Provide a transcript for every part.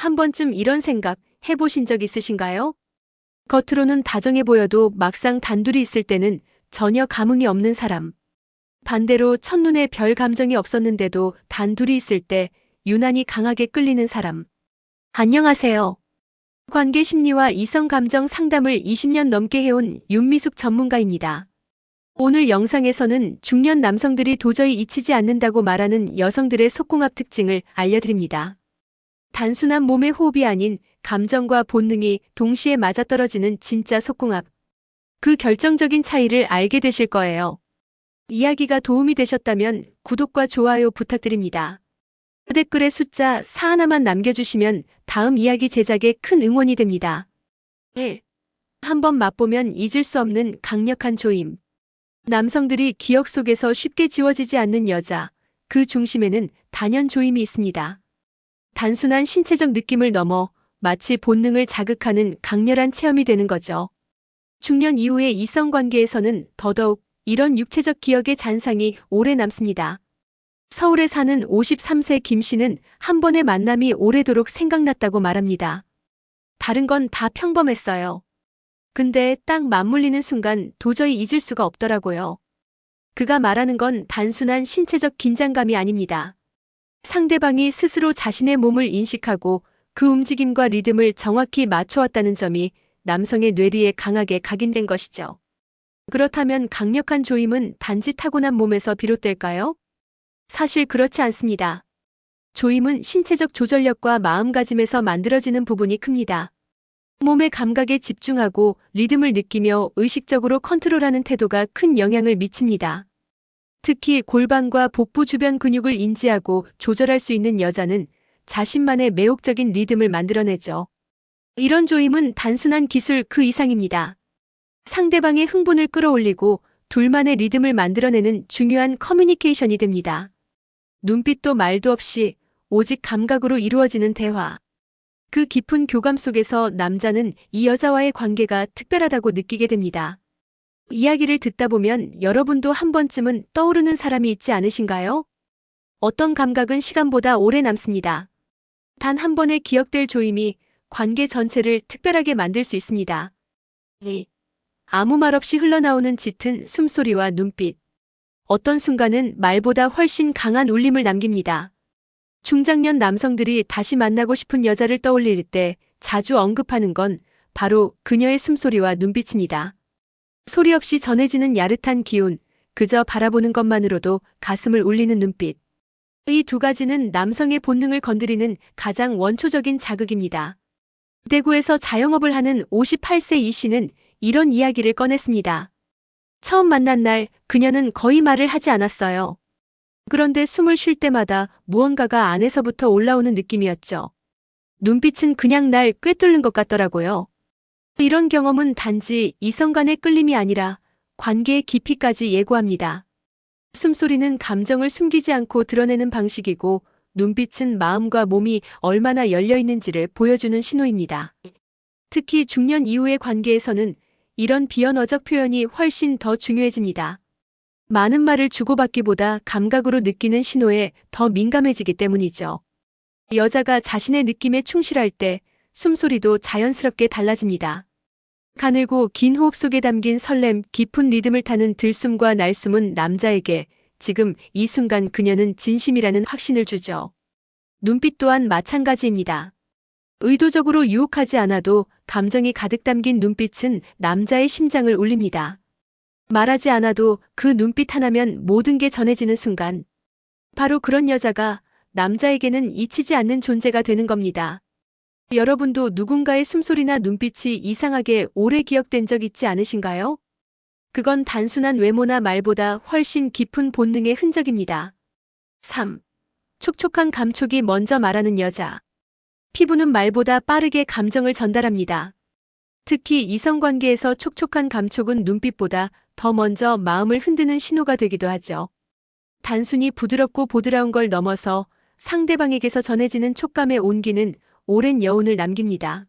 한 번쯤 이런 생각 해보신 적 있으신가요? 겉으로는 다정해 보여도 막상 단둘이 있을 때는 전혀 감흥이 없는 사람. 반대로 첫눈에 별 감정이 없었는데도 단둘이 있을 때 유난히 강하게 끌리는 사람. 안녕하세요. 관계 심리와 이성 감정 상담을 20년 넘게 해온 윤미숙 전문가입니다. 오늘 영상에서는 중년 남성들이 도저히 잊히지 않는다고 말하는 여성들의 속궁합 특징을 알려드립니다. 단순한 몸의 호흡이 아닌 감정과 본능이 동시에 맞아떨어지는 진짜 속궁합. 그 결정적인 차이를 알게 되실 거예요. 이야기가 도움이 되셨다면 구독과 좋아요 부탁드립니다. 댓글에 숫자 4 하나만 남겨주시면 다음 이야기 제작에 큰 응원이 됩니다. 1. 한번 맛보면 잊을 수 없는 강력한 조임. 남성들이 기억 속에서 쉽게 지워지지 않는 여자, 그 중심에는 단연 조임이 있습니다. 단순한 신체적 느낌을 넘어 마치 본능을 자극하는 강렬한 체험이 되는 거죠. 중년 이후의 이성 관계에서는 더더욱 이런 육체적 기억의 잔상이 오래 남습니다. 서울에 사는 53세 김 씨는 한 번의 만남이 오래도록 생각났다고 말합니다. 다른 건 다 평범했어요. 근데 딱 맞물리는 순간 도저히 잊을 수가 없더라고요. 그가 말하는 건 단순한 신체적 긴장감이 아닙니다. 상대방이 스스로 자신의 몸을 인식하고 그 움직임과 리듬을 정확히 맞춰왔다는 점이 남성의 뇌리에 강하게 각인된 것이죠. 그렇다면 강력한 조임은 단지 타고난 몸에서 비롯될까요? 사실 그렇지 않습니다. 조임은 신체적 조절력과 마음가짐에서 만들어지는 부분이 큽니다. 몸의 감각에 집중하고 리듬을 느끼며 의식적으로 컨트롤하는 태도가 큰 영향을 미칩니다. 특히 골반과 복부 주변 근육을 인지하고 조절할 수 있는 여자는 자신만의 매혹적인 리듬을 만들어내죠. 이런 조임은 단순한 기술 그 이상입니다. 상대방의 흥분을 끌어올리고 둘만의 리듬을 만들어내는 중요한 커뮤니케이션이 됩니다. 눈빛도 말도 없이 오직 감각으로 이루어지는 대화. 그 깊은 교감 속에서 남자는 이 여자와의 관계가 특별하다고 느끼게 됩니다. 이야기를 듣다 보면 여러분도 한 번쯤은 떠오르는 사람이 있지 않으신가요? 어떤 감각은 시간보다 오래 남습니다. 단 한 번의 기억될 조임이 관계 전체를 특별하게 만들 수 있습니다. 2. 아무 말 없이 흘러나오는 짙은 숨소리와 눈빛. 어떤 순간은 말보다 훨씬 강한 울림을 남깁니다. 중장년 남성들이 다시 만나고 싶은 여자를 떠올릴 때 자주 언급하는 건 바로 그녀의 숨소리와 눈빛입니다. 소리 없이 전해지는 야릇한 기운, 그저 바라보는 것만으로도 가슴을 울리는 눈빛. 이 두 가지는 남성의 본능을 건드리는 가장 원초적인 자극입니다. 대구에서 자영업을 하는 58세 이 씨는 이런 이야기를 꺼냈습니다. 처음 만난 날 그녀는 거의 말을 하지 않았어요. 그런데 숨을 쉴 때마다 무언가가 안에서부터 올라오는 느낌이었죠. 눈빛은 그냥 날 꿰뚫는 것 같더라고요. 이런 경험은 단지 이성 간의 끌림이 아니라 관계의 깊이까지 예고합니다. 숨소리는 감정을 숨기지 않고 드러내는 방식이고 눈빛은 마음과 몸이 얼마나 열려 있는지를 보여주는 신호입니다. 특히 중년 이후의 관계에서는 이런 비언어적 표현이 훨씬 더 중요해집니다. 많은 말을 주고받기보다 감각으로 느끼는 신호에 더 민감해지기 때문이죠. 여자가 자신의 느낌에 충실할 때 숨소리도 자연스럽게 달라집니다. 가늘고 긴 호흡 속에 담긴 설렘, 깊은 리듬을 타는 들숨과 날숨은 남자에게 지금 이 순간 그녀는 진심이라는 확신을 주죠. 눈빛 또한 마찬가지입니다. 의도적으로 유혹하지 않아도 감정이 가득 담긴 눈빛은 남자의 심장을 울립니다. 말하지 않아도 그 눈빛 하나면 모든 게 전해지는 순간. 바로 그런 여자가 남자에게는 잊히지 않는 존재가 되는 겁니다. 여러분도 누군가의 숨소리나 눈빛이 이상하게 오래 기억된 적 있지 않으신가요? 그건 단순한 외모나 말보다 훨씬 깊은 본능의 흔적입니다. 3. 촉촉한 감촉이 먼저 말하는 여자. 피부는 말보다 빠르게 감정을 전달합니다. 특히 이성관계에서 촉촉한 감촉은 눈빛보다 더 먼저 마음을 흔드는 신호가 되기도 하죠. 단순히 부드럽고 보드라운 걸 넘어서 상대방에게서 전해지는 촉감의 온기는 오랜 여운을 남깁니다.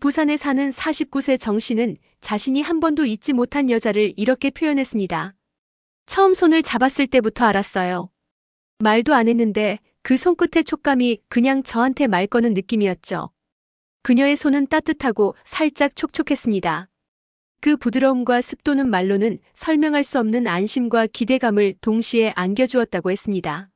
부산에 사는 49세 정 씨는 자신이 한 번도 잊지 못한 여자를 이렇게 표현했습니다. 처음 손을 잡았을 때부터 알았어요. 말도 안 했는데 그 손끝의 촉감이 그냥 저한테 말 거는 느낌이었죠. 그녀의 손은 따뜻하고 살짝 촉촉했습니다. 그 부드러움과 습도는 말로는 설명할 수 없는 안심과 기대감을 동시에 안겨주었다고 했습니다.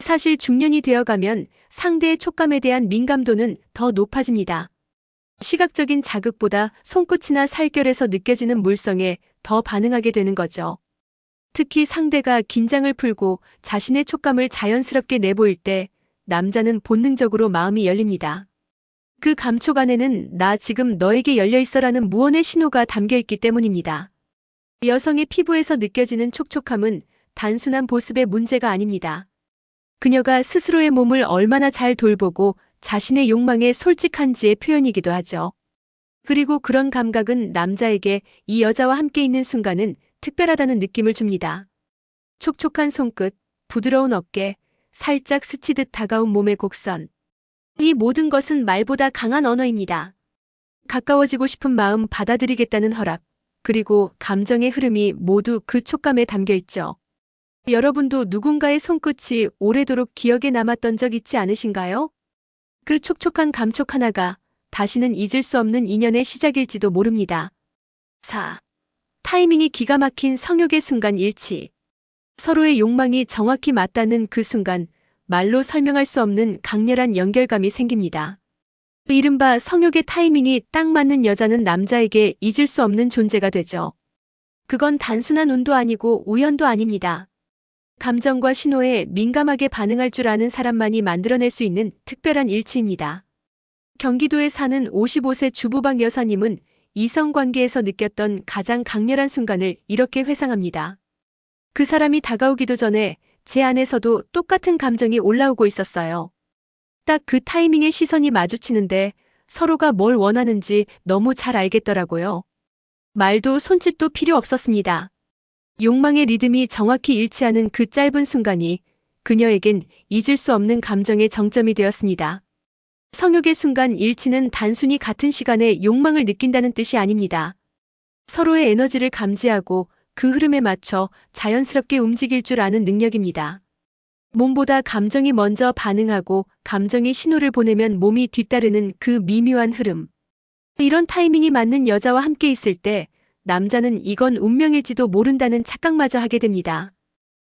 사실 중년이 되어가면 상대의 촉감에 대한 민감도는 더 높아집니다. 시각적인 자극보다 손끝이나 살결에서 느껴지는 물성에 더 반응하게 되는 거죠. 특히 상대가 긴장을 풀고 자신의 촉감을 자연스럽게 내보일 때 남자는 본능적으로 마음이 열립니다. 그 감촉 안에는 나 지금 너에게 열려 있어라는 무언의 신호가 담겨 있기 때문입니다. 여성의 피부에서 느껴지는 촉촉함은 단순한 보습의 문제가 아닙니다. 그녀가 스스로의 몸을 얼마나 잘 돌보고 자신의 욕망에 솔직한지의 표현이기도 하죠. 그리고 그런 감각은 남자에게 이 여자와 함께 있는 순간은 특별하다는 느낌을 줍니다. 촉촉한 손끝, 부드러운 어깨, 살짝 스치듯 다가온 몸의 곡선. 이 모든 것은 말보다 강한 언어입니다. 가까워지고 싶은 마음 받아들이겠다는 허락, 그리고 감정의 흐름이 모두 그 촉감에 담겨 있죠. 여러분도 누군가의 손끝이 오래도록 기억에 남았던 적 있지 않으신가요? 그 촉촉한 감촉 하나가 다시는 잊을 수 없는 인연의 시작일지도 모릅니다. 4. 타이밍이 기가 막힌 성욕의 순간 일치. 서로의 욕망이 정확히 맞닿는 그 순간 말로 설명할 수 없는 강렬한 연결감이 생깁니다. 이른바 성욕의 타이밍이 딱 맞는 여자는 남자에게 잊을 수 없는 존재가 되죠. 그건 단순한 운도 아니고 우연도 아닙니다. 감정과 신호에 민감하게 반응할 줄 아는 사람만이 만들어낼 수 있는 특별한 일치입니다. 경기도에 사는 55세 주부방 여사님은 이성관계에서 느꼈던 가장 강렬한 순간을 이렇게 회상합니다. 그 사람이 다가오기도 전에 제 안에서도 똑같은 감정이 올라오고 있었어요. 딱 그 타이밍에 시선이 마주치는데 서로가 뭘 원하는지 너무 잘 알겠더라고요. 말도 손짓도 필요 없었습니다. 욕망의 리듬이 정확히 일치하는 그 짧은 순간이 그녀에겐 잊을 수 없는 감정의 정점이 되었습니다. 성욕의 순간 일치는 단순히 같은 시간에 욕망을 느낀다는 뜻이 아닙니다. 서로의 에너지를 감지하고 그 흐름에 맞춰 자연스럽게 움직일 줄 아는 능력입니다. 몸보다 감정이 먼저 반응하고 감정이 신호를 보내면 몸이 뒤따르는 그 미묘한 흐름. 이런 타이밍이 맞는 여자와 함께 있을 때 남자는 이건 운명일지도 모른다는 착각마저 하게 됩니다.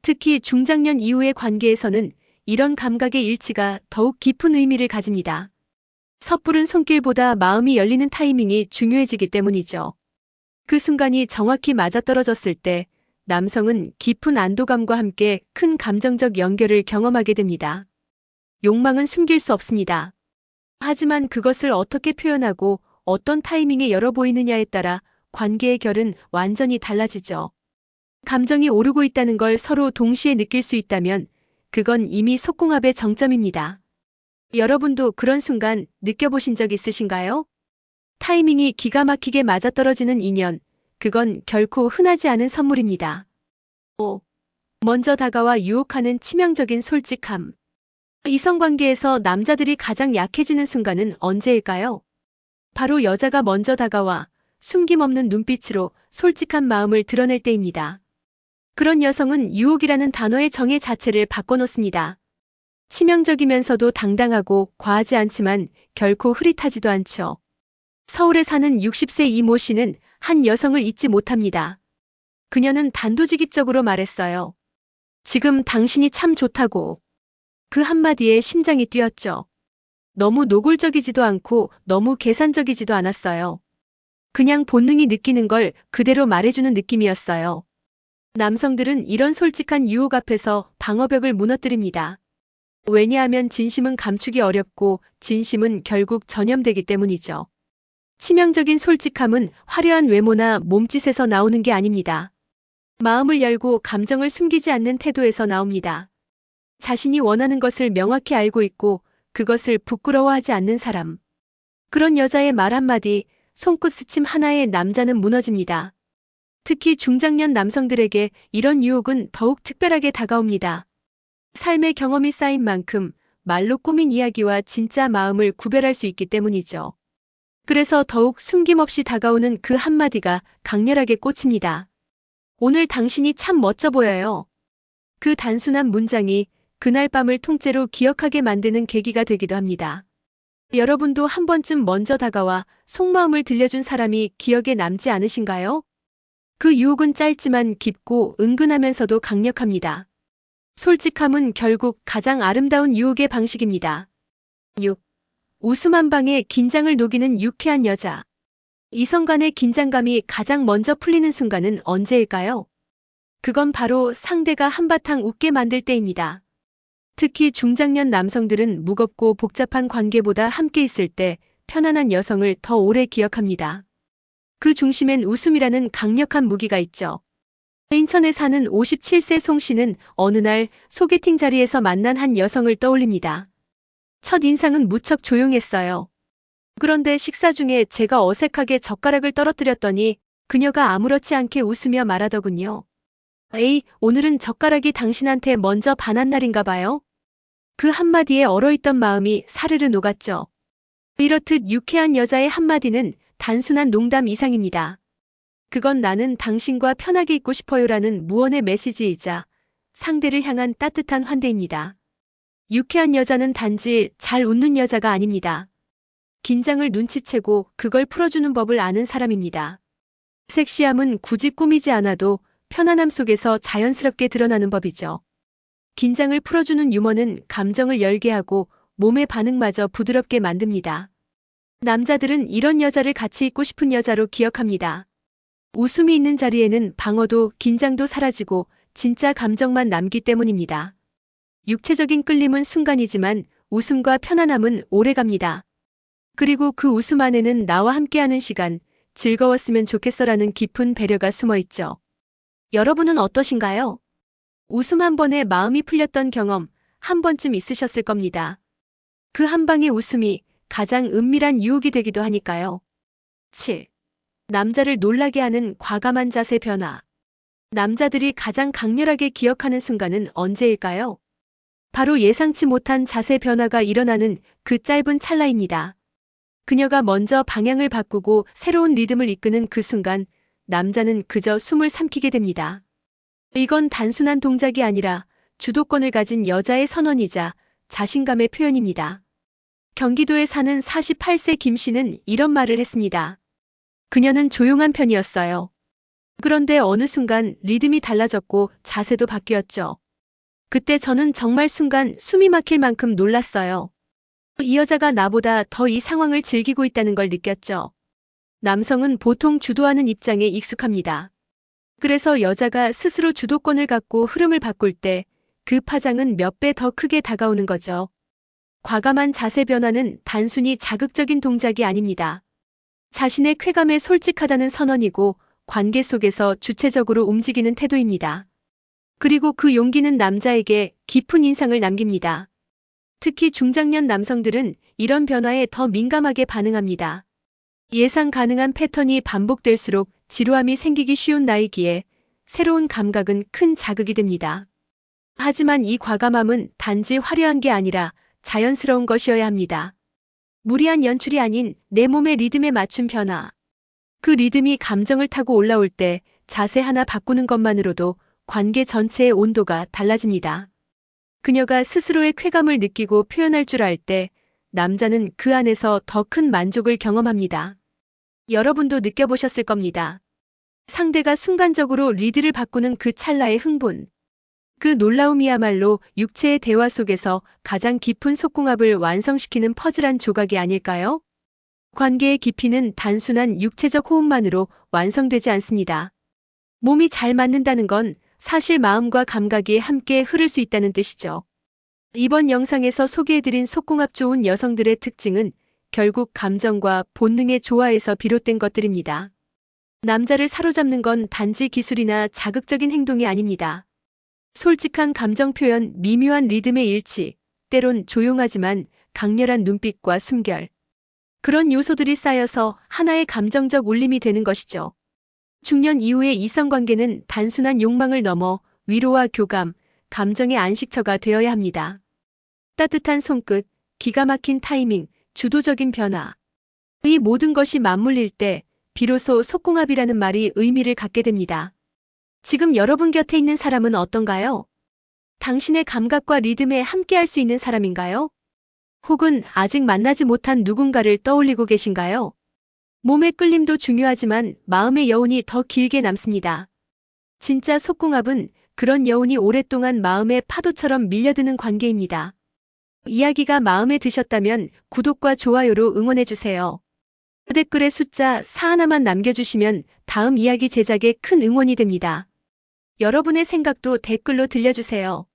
특히 중장년 이후의 관계에서는 이런 감각의 일치가 더욱 깊은 의미를 가집니다. 섣부른 손길보다 마음이 열리는 타이밍이 중요해지기 때문이죠. 그 순간이 정확히 맞아떨어졌을 때 남성은 깊은 안도감과 함께 큰 감정적 연결을 경험하게 됩니다. 욕망은 숨길 수 없습니다. 하지만 그것을 어떻게 표현하고 어떤 타이밍에 열어 보이느냐에 따라 관계의 결은 완전히 달라지죠. 감정이 오르고 있다는 걸 서로 동시에 느낄 수 있다면 그건 이미 속궁합의 정점입니다. 여러분도 그런 순간 느껴보신 적 있으신가요? 타이밍이 기가 막히게 맞아떨어지는 인연, 그건 결코 흔하지 않은 선물입니다. 5. 먼저 다가와 유혹하는 치명적인 솔직함. 이성관계에서 남자들이 가장 약해지는 순간은 언제일까요? 바로 여자가 먼저 다가와 숨김없는 눈빛으로 솔직한 마음을 드러낼 때입니다. 그런 여성은 유혹이라는 단어의 정의 자체를 바꿔놓습니다. 치명적이면서도 당당하고 과하지 않지만 결코 흐릿하지도 않죠. 서울에 사는 60세 이모 씨는 한 여성을 잊지 못합니다. 그녀는 단도직입적으로 말했어요. 지금 당신이 참 좋다고. 그 한마디에 심장이 뛰었죠. 너무 노골적이지도 않고 너무 계산적이지도 않았어요. 그냥 본능이 느끼는 걸 그대로 말해주는 느낌이었어요. 남성들은 이런 솔직한 유혹 앞에서 방어벽을 무너뜨립니다. 왜냐하면 진심은 감추기 어렵고 진심은 결국 전염되기 때문이죠. 치명적인 솔직함은 화려한 외모나 몸짓에서 나오는 게 아닙니다. 마음을 열고 감정을 숨기지 않는 태도에서 나옵니다. 자신이 원하는 것을 명확히 알고 있고 그것을 부끄러워하지 않는 사람. 그런 여자의 말 한마디, 손끝 스침 하나에 남자는 무너집니다. 특히 중장년 남성들에게 이런 유혹은 더욱 특별하게 다가옵니다. 삶의 경험이 쌓인 만큼 말로 꾸민 이야기와 진짜 마음을 구별할 수 있기 때문이죠. 그래서 더욱 숨김없이 다가오는 그 한마디가 강렬하게 꽂힙니다. 오늘 당신이 참 멋져 보여요. 그 단순한 문장이 그날 밤을 통째로 기억하게 만드는 계기가 되기도 합니다. 여러분도 한 번쯤 먼저 다가와 속마음을 들려준 사람이 기억에 남지 않으신가요? 그 유혹은 짧지만 깊고 은근하면서도 강력합니다. 솔직함은 결국 가장 아름다운 유혹의 방식입니다. 6. 웃음 한 방에 긴장을 녹이는 유쾌한 여자. 이성 간의 긴장감이 가장 먼저 풀리는 순간은 언제일까요? 그건 바로 상대가 한바탕 웃게 만들 때입니다. 특히 중장년 남성들은 무겁고 복잡한 관계보다 함께 있을 때 편안한 여성을 더 오래 기억합니다. 그 중심엔 웃음이라는 강력한 무기가 있죠. 인천에 사는 57세 송 씨는 어느 날 소개팅 자리에서 만난 한 여성을 떠올립니다. 첫 인상은 무척 조용했어요. 그런데 식사 중에 제가 어색하게 젓가락을 떨어뜨렸더니 그녀가 아무렇지 않게 웃으며 말하더군요. 에이, 오늘은 젓가락이 당신한테 먼저 반한 날인가 봐요. 그 한마디에 얼어있던 마음이 사르르 녹았죠. 이렇듯 유쾌한 여자의 한마디는 단순한 농담 이상입니다. 그건 나는 당신과 편하게 있고 싶어요라는 무언의 메시지이자 상대를 향한 따뜻한 환대입니다. 유쾌한 여자는 단지 잘 웃는 여자가 아닙니다. 긴장을 눈치채고 그걸 풀어주는 법을 아는 사람입니다. 섹시함은 굳이 꾸미지 않아도 편안함 속에서 자연스럽게 드러나는 법이죠. 긴장을 풀어주는 유머는 감정을 열게 하고 몸의 반응마저 부드럽게 만듭니다. 남자들은 이런 여자를 같이 있고 싶은 여자로 기억합니다. 웃음이 있는 자리에는 방어도 긴장도 사라지고 진짜 감정만 남기 때문입니다. 육체적인 끌림은 순간이지만 웃음과 편안함은 오래갑니다. 그리고 그 웃음 안에는 나와 함께하는 시간, 즐거웠으면 좋겠어라는 깊은 배려가 숨어 있죠. 여러분은 어떠신가요? 웃음 한 번에 마음이 풀렸던 경험 한 번쯤 있으셨을 겁니다. 그 한 방의 웃음이 가장 은밀한 유혹이 되기도 하니까요. 7. 남자를 놀라게 하는 과감한 자세 변화. 남자들이 가장 강렬하게 기억하는 순간은 언제일까요? 바로 예상치 못한 자세 변화가 일어나는 그 짧은 찰나입니다. 그녀가 먼저 방향을 바꾸고 새로운 리듬을 이끄는 그 순간 남자는 그저 숨을 삼키게 됩니다. 이건 단순한 동작이 아니라 주도권을 가진 여자의 선언이자 자신감의 표현입니다. 경기도에 사는 48세 김 씨는 이런 말을 했습니다. 그녀는 조용한 편이었어요. 그런데 어느 순간 리듬이 달라졌고 자세도 바뀌었죠. 그때 저는 정말 순간 숨이 막힐 만큼 놀랐어요. 이 여자가 나보다 더 이 상황을 즐기고 있다는 걸 느꼈죠. 남성은 보통 주도하는 입장에 익숙합니다. 그래서 여자가 스스로 주도권을 갖고 흐름을 바꿀 때 그 파장은 몇 배 더 크게 다가오는 거죠. 과감한 자세 변화는 단순히 자극적인 동작이 아닙니다. 자신의 쾌감에 솔직하다는 선언이고 관계 속에서 주체적으로 움직이는 태도입니다. 그리고 그 용기는 남자에게 깊은 인상을 남깁니다. 특히 중장년 남성들은 이런 변화에 더 민감하게 반응합니다. 예상 가능한 패턴이 반복될수록 지루함이 생기기 쉬운 나이기에 새로운 감각은 큰 자극이 됩니다. 하지만 이 과감함은 단지 화려한 게 아니라 자연스러운 것이어야 합니다. 무리한 연출이 아닌 내 몸의 리듬에 맞춘 변화. 그 리듬이 감정을 타고 올라올 때 자세 하나 바꾸는 것만으로도 관계 전체의 온도가 달라집니다. 그녀가 스스로의 쾌감을 느끼고 표현할 줄 알 때 남자는 그 안에서 더 큰 만족을 경험합니다. 여러분도 느껴보셨을 겁니다. 상대가 순간적으로 리드를 바꾸는 그 찰나의 흥분. 그 놀라움이야말로 육체의 대화 속에서 가장 깊은 속궁합을 완성시키는 퍼즐한 조각이 아닐까요? 관계의 깊이는 단순한 육체적 호흡만으로 완성되지 않습니다. 몸이 잘 맞는다는 건 사실 마음과 감각이 함께 흐를 수 있다는 뜻이죠. 이번 영상에서 소개해드린 속궁합 좋은 여성들의 특징은 결국 감정과 본능의 조화에서 비롯된 것들입니다. 남자를 사로잡는 건 단지 기술이나 자극적인 행동이 아닙니다. 솔직한 감정 표현, 미묘한 리듬의 일치, 때론 조용하지만 강렬한 눈빛과 숨결. 그런 요소들이 쌓여서 하나의 감정적 울림이 되는 것이죠. 중년 이후의 이성관계는 단순한 욕망을 넘어 위로와 교감, 감정의 안식처가 되어야 합니다. 따뜻한 손끝, 기가 막힌 타이밍, 주도적인 변화. 이 모든 것이 맞물릴 때 비로소 속궁합이라는 말이 의미를 갖게 됩니다. 지금 여러분 곁에 있는 사람은 어떤가요? 당신의 감각과 리듬에 함께할 수 있는 사람인가요? 혹은 아직 만나지 못한 누군가를 떠올리고 계신가요? 몸의 끌림도 중요하지만 마음의 여운이 더 길게 남습니다. 진짜 속궁합은 그런 여운이 오랫동안 마음의 파도처럼 밀려드는 관계입니다. 이야기가 마음에 드셨다면 구독과 좋아요로 응원해주세요. 댓글에 숫자 4 하나만 남겨주시면 다음 이야기 제작에 큰 응원이 됩니다. 여러분의 생각도 댓글로 들려주세요.